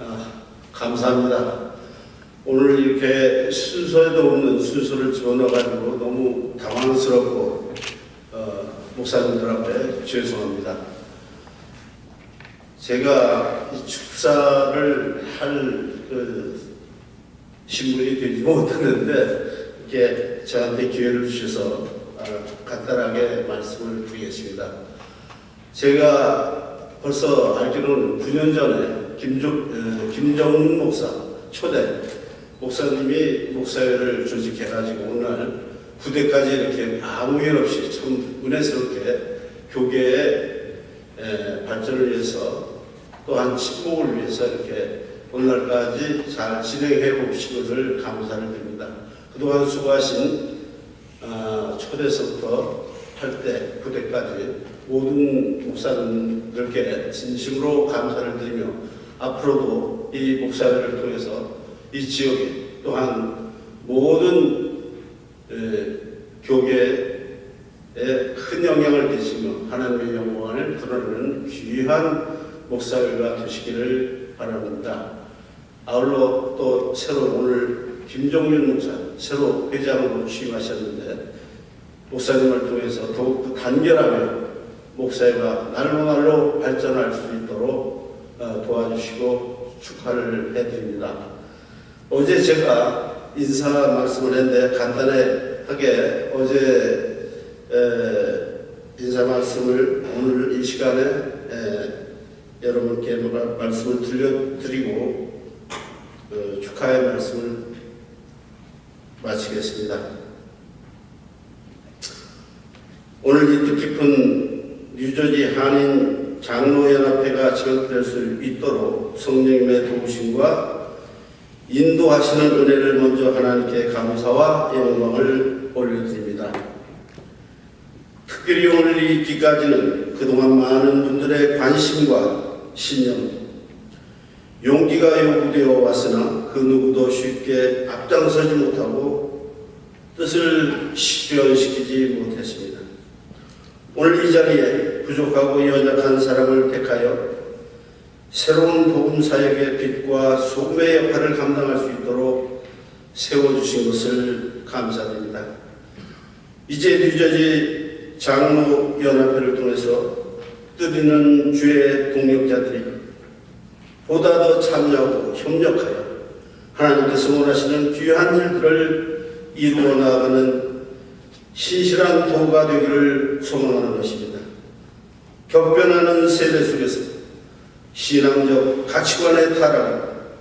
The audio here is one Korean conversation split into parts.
아, 감사합니다. 오늘 이렇게 순서에도 없는 순서를 집어넣어가지고 너무 당황스럽고 어, 목사님들 앞에 죄송합니다. 제가 이 축사를 할그 신분이 되지 못했는데 이렇게 저한테 기회를 주셔서 아, 간단하게 말씀을 드리겠습니다. 제가 벌써 알기로는 9년 전에 김종, 에, 김정훈 목사 초대 목사님이 목사회를 조직해가지고 오늘 부대까지 이렇게 아무 일 없이 참 은혜스럽게 교계의 에, 발전을 위해서 또한 친목을 위해서 이렇게 오늘날까지 잘 진행해 오신 것을 감사를 드립니다. 그동안 수고하신 아, 초대서부터 할때 부대까지 모든 목사님들께 진심으로 감사를 드리며 앞으로도 이 목사회를 통해서 이 지역에 또한 모든 에, 교계에 큰 영향을 끼치며 하나님의 영광을 드러내는 귀한 목사회가 되시기를 바랍니다. 아울러 또 새로 오늘 김종윤 목사 새로 회장으로 취임하셨는데 목사님을 통해서 더욱더 단결하며 목사회가 날로 날로 발전할 수 있도록 어, 도와주시고 축하를 해드립니다. 어제 제가 인사 말씀을 했는데 간단하게 어제 에, 인사 말씀을 오늘 이 시간에 에, 여러분께 말- 말씀을 들려드리고 어, 축하의 말씀을 마치겠습니다. 오늘 이 뜻깊은 뉴저지 한인 장로연합회가 지역될 수 있도록 성령님의 도우심과 인도하시는 은혜를 먼저 하나님께 감사와 영광을 올려드립니다. 특별히 오늘 이 기까지는 그동안 많은 분들의 관심과 신념, 용기가 요구되어 왔으나 그 누구도 쉽게 앞장서지 못하고 뜻을 실현시키지 못했습니다. 오늘 이 자리에 부족하고 연약한 사람을 택하여 새로운 복음 사역의 빛과 소금의 역할을 감당할 수 있도록 세워주신 것을 감사드립니다. 이제 뉴저지 장로 연합회를 통해서 뜻있는 주의 동력자들이 보다 더 참여하고 협력하여 하나님께서 원하시는 귀한 일들을 이루어 나가는 신실한 도가 되기를 소망하는 것입니다. 격변하는 세대 속에서 신앙적 가치관의 타락,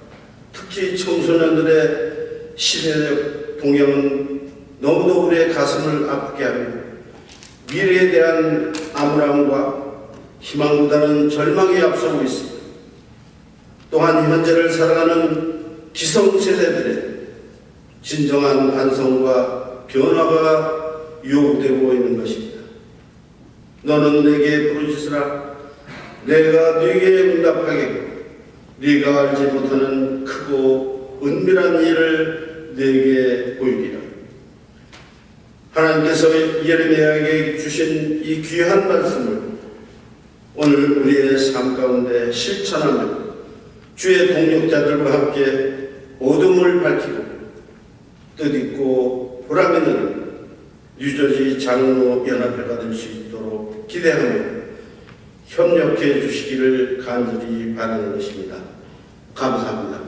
특히 청소년들의 시대적 동향은 너무도 우리의 가슴을 아프게 하며 미래에 대한 암울함과 희망보다는 절망이 앞서고 있습니다. 또한 현재를 살아가는 기성세대들의 진정한 반성과 변화가 요구되고 있는 것입니다. 너는 내게 부르짖으라 내가 네게 응답하겠고 네가 알지 못하는 크고 은밀한 일을 내게 보이리라. 하나님께서 예레미야에게 주신 이 귀한 말씀을 오늘 우리의 삶 가운데 실천하며 주의 동력자들과 함께 어둠을 밝히고 뜻있고 보람 있는 뉴저지 장로 연합회가 될 수 있도록 기대하며 협력해 주시기를 간절히 바라는 것입니다. 감사합니다.